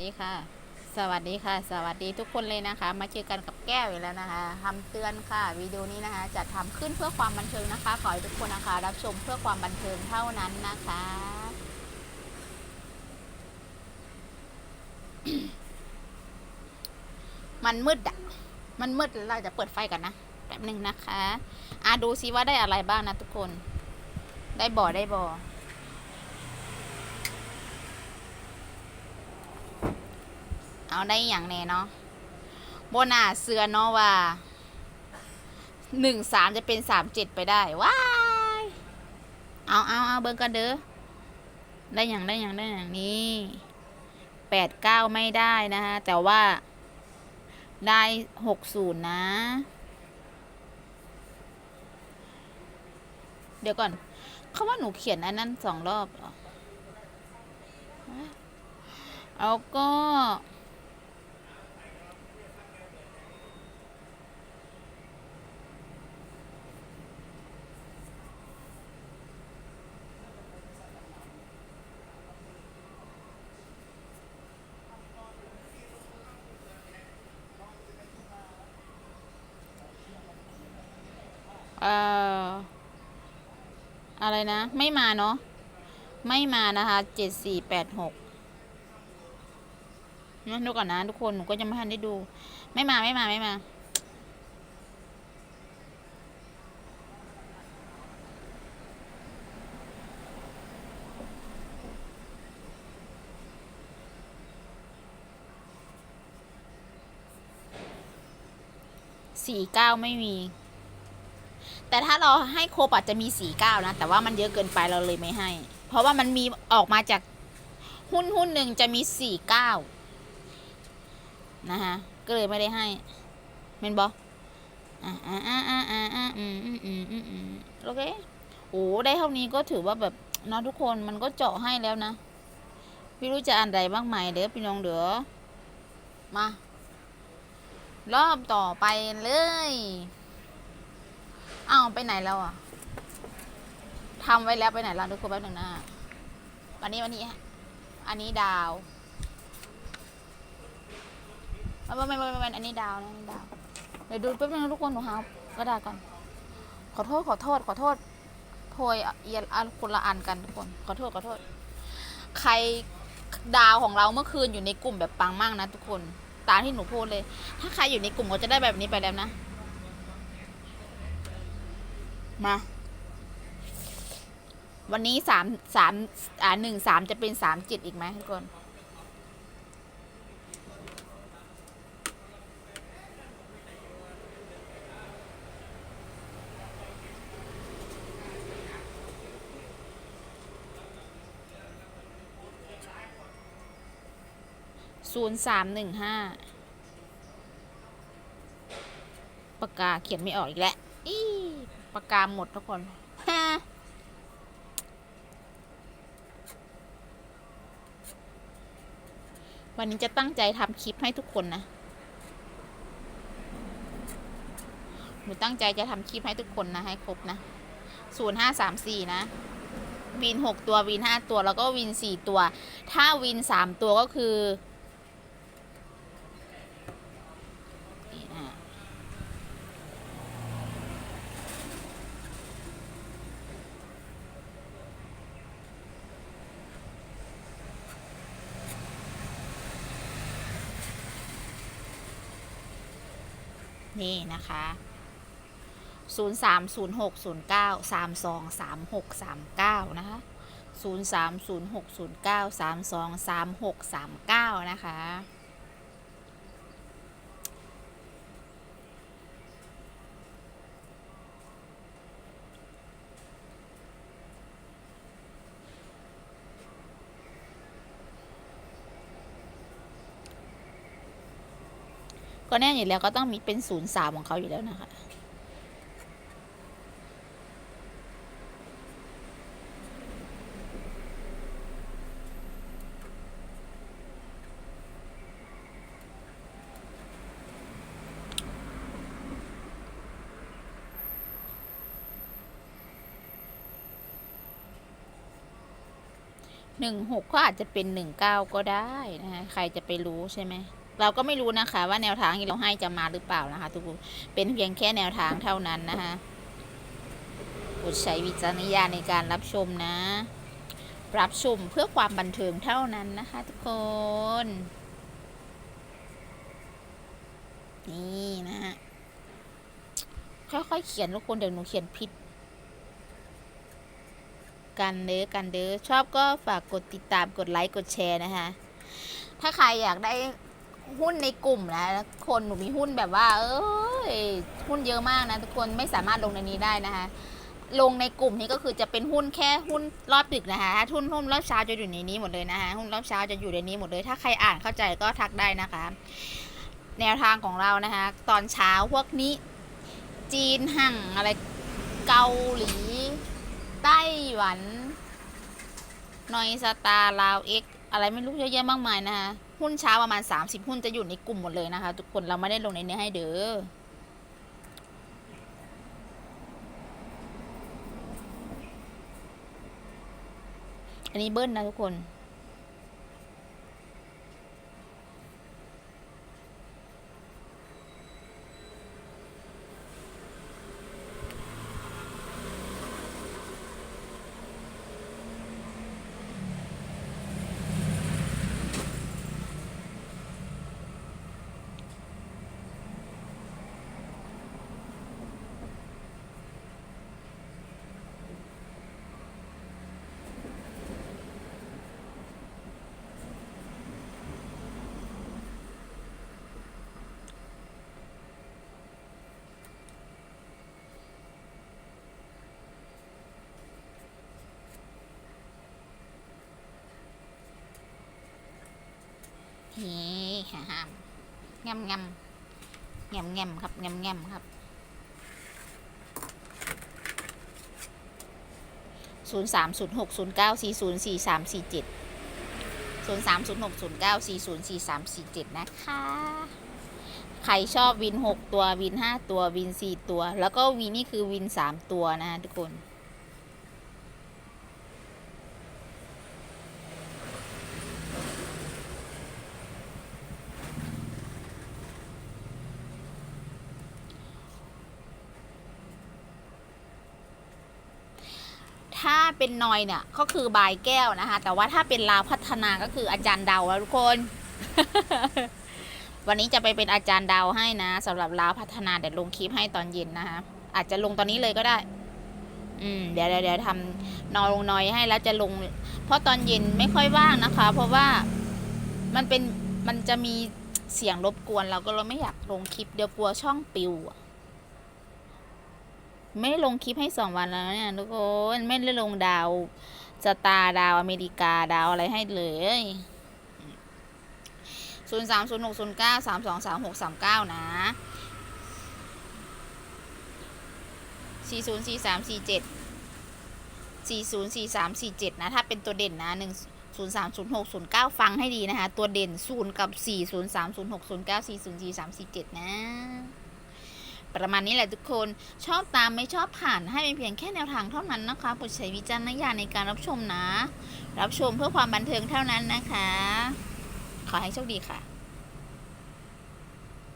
ดีค่ะ สวัสดีค่ะ สวัสดีทุกคนเลยนะคะ มาเจอกันกับแก้วอีกแล้วนะคะทำเตือนค่ะวิดีโอนี้นะคะจะทำขึ้นเพื่อความบันเทิงนะคะ ขอให้ทุกคนนะคะ รับชมเพื่อความบันเทิงเท่านั้นนะคะ มันมืดอะมันมืดเราจะเปิดไฟก่อนนะแป๊บหนึ่งนะคะอะดูซิว่าได้อะไรบ้างนะทุกคน ได้บ่อได้บ่อ เอาได้อย่างแน่เนาะโบนาเสือเนาะว่าหนึ่งสามจะเป็นสามเจ็ดไปได้ ว้าย เอาเอาเอาเบิ่งกันเด้อ ได้อย่างได้อย่างได้อย่างนี้แปดเก้าไม่ได้นะฮะแต่ว่าได้หกศูนย์นะ เดี๋ยวก่อน เขาว่าหนูเขียนอันนั้นสองรอบเหรอเอาก็ เอ่ออะไรนะ ไม่มาเนาะไม่มานะคะเจ็ดสี่แปดหกนะดูก่อนนะทุกคนหนูก็ยังไม่ทันได้ดู ไม่มาไม่มาไม่มา สี่เก้าไม่มี แต่ถ้าเราให้โคบอาจจะมีสี่เก้านะ แต่ว่ามันเยอะเกินไปเราเลยไม่ให้ เพราะว่ามันมีออกมาจากหุ้นหุ้นหนึ่งจะมีสี่เก้านะฮะก็เลยไม่ได้ให้เมนบออ่าอ่าอ่าอ่าอ่าอ่าอืมอืมอืมอืมอืมโอเคโอ้ได้เท่านี้ก็ถือว่าแบบเนาะทุกคนมันก็เจาะให้แล้วนะไม่รู้จะอ่านใดบ้างไหมเดี๋ยวพี่น้องเดี๋ยวมารอบต่อไปเลย อ้าวไปไหนแล้วอะทำไว้แล้วไปไหนแล้วทุกคนแป๊บหนึ่งนะวันนี้วันนี้ อันนี้ดาวไม่ไม่ไม่ไม่ไม่อันนี้ดาวนะอันนี้ดาว เดี๋ยวดูแป๊บนึงทุกคนหนูหากระดาษก่อน ขอโทษขอโทษ ขอโทษโพยเอียนอันคนละอันกันทุกคน ขอโทษขอโทษ ใครดาวของเราเมื่อคืนอยู่ในกลุ่มแบบปังมากนะทุกคน ตามที่หนูพูดเลย ถ้าใครอยู่ในกลุ่มก็จะได้แบบนี้ไปแล้วนะ มา วันนี้สามสามอ่าหนึ่งสามจะเป็นสามเจ็ดอีกไหมทุกคนศูนย์สามหนึ่งห้าปากกาเขียนไม่ออกอีกแล้ว ปากกาหมดทุกคนวันนี้จะตั้งใจทำคลิปให้ทุกคนนะ หนูตั้งใจจะทำคลิปให้ทุกคนนะ ให้ครบนะศูนย์ห้าสามสี่นะ วินหกตัววินห้าตัวแล้วก็วินสี่ตัว ถ้าวินสามตัวก็คือ นี่นะนี่นะคะ ศูนย์สามศูนย์หกศูนย์เก้าสามสองสามหก สามเก้านะคะศูนย์สา ก็แน่อยู่แล้วก็ต้องมีเป็นศูนย์สามของเขาอยู่แล้วนะคะ หนึ่งหกก็อาจจะเป็นหนึ่งเก้าก็ได้นะคะใครจะไปรู้ใช่ไหม เราก็ไม่รู้นะคะ ว่าแนวทางที่เราให้จะมาหรือเปล่านะคะ ทุกคนเป็นเพียงแค่แนวทางเท่านั้นนะคะโปรดใช้วิจารณญาณในการรับชมนะ รับชมเพื่อความบันเทิงเท่านั้นนะคะ ทุกคน นี่นะฮะค่อยๆเขียนทุกคนเดี๋ยวหนูเขียนผิดกันเด้อกันเด้อชอบก็ฝากกดติดตามกดไลค์กดแชร์นะคะ ถ้าใครอยากได้ หุ้นในกลุ่มนะคนหนูมีหุ้นแบบว่า เอ้ยหุ้นเยอะมากนะทุกคนไม่สามารถลงในนี้ได้นะคะ ลงในกลุ่มนี้ก็คือจะเป็นหุ้นแค่หุ้นรอบดึกนะคะถ้าหุ้นหุ้นรอบเช้าจะอยู่ในนี้หมดเลยนะคะหุ้นรอบเช้าจะอยู่ในนี้หมดเลย ถ้าใครอ่านเข้าใจก็ทักได้นะคะ แนวทางของเรานะคะ ตอนเช้าพวกนี้ จีนหั่งอะไรเกาหลี ไต้หวันนอยสตาลาวเอ็กอะไรไม่รู้เยอะแยะมากมายนะคะ หุ้นเช้าประมาณ 30 หุ้นจะอยู่ในกลุ่มหมดเลยนะคะ ทุกคนเราไม่ได้ลงในนี้ให้เด้ออันนี้เบิ้ลนะทุกคน เฮ้ฮ่าฮ่า งำงำแงมแงมครับแงมแงมครับศูนย์สามศูนย์หกศูนย์เก้าสี่ศูนย์สี่สามสี่เจ็ดศูนย์สามศูนย์หกศูนย์เก้าสี่ศูนย์สี่สามสี่เจ็ดนะคะ ใครชอบวินหกตัววินห้าตัววินสี่ตัว แล้วก็วินนี่คือวินสามตัวนะทุกคน ถ้า เป็นนอยเนี่ยก็คือบายแก้วนะคะ แต่ว่าถ้าเป็นลาวพัฒนาก็คืออาจารย์เดาแล้วทุกคน วันนี้จะไปเป็นอาจารย์เดาให้นะสำหรับลาวพัฒนาเดี๋ยวลงคลิปให้ตอนเย็นนะคะอาจจะลงตอนนี้เลยก็ได้ อืมเดี๋ยวเดี๋ยวทำนอยลงนอยให้แล้วจะลง เพราะตอนเย็นไม่ค่อยว่างนะคะ เพราะว่ามันเป็นมันจะมีเสียงรบกวนเราก็เราไม่อยากลงคลิปเดี๋ยวกลัวช่องปิวอะ ไม่ได้ลงคลิปให้สองวันแล้วเนี่ยทุกคนไม่ได้ลงดาวสตาร์ดาวอเมริกาดาวอะไรให้เลยศูนย์สามศูนย์หกศูนย์เก้าสามสองสามหกสามเก้านะสี่ศูนย์สี่สามสี่เจ็ดสี่ศูนย์สี่สามสี่เจ็ดนะ ถ้าเป็นตัวเด่นนะหนึ่งศูนย์สามศูนย์หกศูนย์เก้าฟังให้ดีนะคะ ตัวเด่นศูนย์กับสี่ศูนย์สามศูนย์หกศูนย์เก้าสี่ศูนย์สี่สามสี่เจ็ดนะ ประมาณนี้แหละทุกคนชอบตามไม่ชอบผ่านให้เป็นเพียงแค่แนวทางเท่านั้นนะคะโปรดใช้วิจารณญาณในการรับชมนะ รับชมเพื่อความบันเทิงเท่านั้นนะคะ ขอให้โชคดีค่ะ